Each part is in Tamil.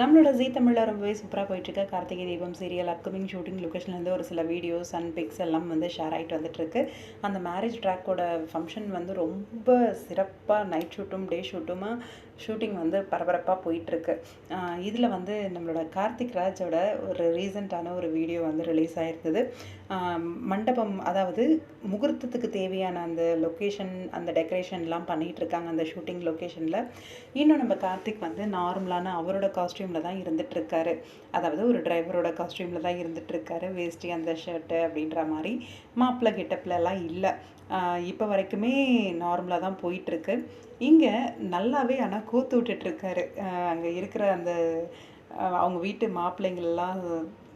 நம்மளோட ஜீ தமிழில் ரொம்பவே சூப்பராக போயிட்டுருக்க. Karthigai Deepam serial upcoming shooting லொக்கேஷன்லேருந்து ஒரு சில வீடியோஸ் அண்ட் பிக்ஸ் எல்லாம் வந்து ஷேர் ஆகிட்டு வந்துட்டுருக்கு. அந்த மேரேஜ் ட்ராக்கோட ஃபங்க்ஷன் வந்து ரொம்ப சிறப்பாக நைட் ஷூட்டும் டே ஷூட்டுமா ஷூட்டிங் வந்து பரபரப்பாக போயிட்டுருக்கு. இதில் வந்து நம்மளோட கார்த்திக் ராஜோட ஒரு ரீசண்டான ஒரு வீடியோ வந்து ரிலீஸ் ஆகிருந்தது மண்டபம் அதாவது முகூர்த்தத்துக்கு தேவையான அந்த லொக்கேஷன் அந்த டெக்கரேஷன்லாம் பண்ணிகிட்டு இருக்காங்க அந்த ஷூட்டிங் லொக்கேஷனில் இன்னும் நம்ம கார்த்திக் வந்து நார்மலான அவரோட காஸ்ட்யூமில் தான் இருந்துகிட்ருக்காரு அதாவது ஒரு டிரைவரோட காஸ்ட்யூமில் தான் இருந்துகிட்ருக்காரு வேஷ்டி அந்த ஷர்ட்டு அப்படின்ற மாதிரி மாப்பிள்ளை கெட்டப்லலாம் இல்லை. இப்போ வரைக்குமே நார்மலாக தான் போயிட்டுருக்கு. இங்கே நல்லாவே ஆனால் கோத்து விட்டுட்ருக்காரு அங்கே இருக்கிற அந்த அவங்க வீட்டு மாப்பிள்ளைங்களெல்லாம்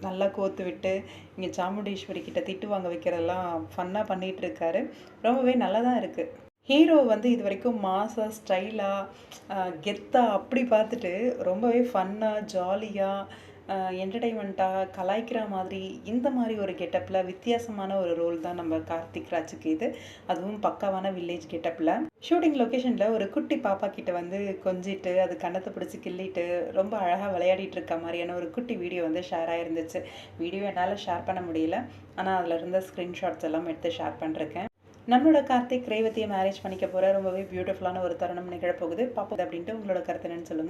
நல்லா கோத்து விட்டு இங்கே சாமுண்டீஸ்வரி கிட்ட திட்டு வாங்க வைக்கிறதெல்லாம் ஃபன்னாக பண்ணிகிட்ருக்காரு ரொம்பவே நல்லா தான் இருக்குது ஹீரோ வந்து இது வரைக்கும் மாஸாக ஸ்டைலாக கெத்தாக அப்படி பார்த்துட்டு ரொம்பவே ஃபன்னாக ஜாலியாக என்டர்டைன்மெண்ட்டாக கலாய்க்கிற மாதிரி இந்த மாதிரி ஒரு கெட்டப்பில் வித்தியாசமான ஒரு ரோல் தான் நம்ம கார்த்திக் ராஜுக்கு இது. அதுவும் பக்காவான வில்லேஜ் கெட்டப்பில் ஷூட்டிங் லொக்கேஷனில் ஒரு குட்டி பாப்பா கிட்ட வந்து கொஞ்சிட்டு அது கண்ணத்தை பிடிச்சி கிள்ளிட்டு ரொம்ப அழகாக விளையாடிட்டு இருக்க மாதிரியான ஒரு குட்டி வீடியோ வந்து ஷேர் ஆகிருந்துச்சு வீடியோ என்னால் ஷேர் பண்ண முடியல. ஆனால் அதில் இருந்த ஸ்க்ரீன்ஷாட்ஸ் எல்லாம் எடுத்து ஷேர் பண்ணிருக்கேன் நம்மளோட கார்த்திக் ரேவதியை மேரேஜ் பண்ணிக்க போகிற ரொம்பவே பியூட்டிஃபுல்லான ஒரு தருணம் நிகழப்போகுது. பார்ப்போம் அப்படின்ட்டு உங்களோட கருத்து என்னன்னு சொல்லுங்கள்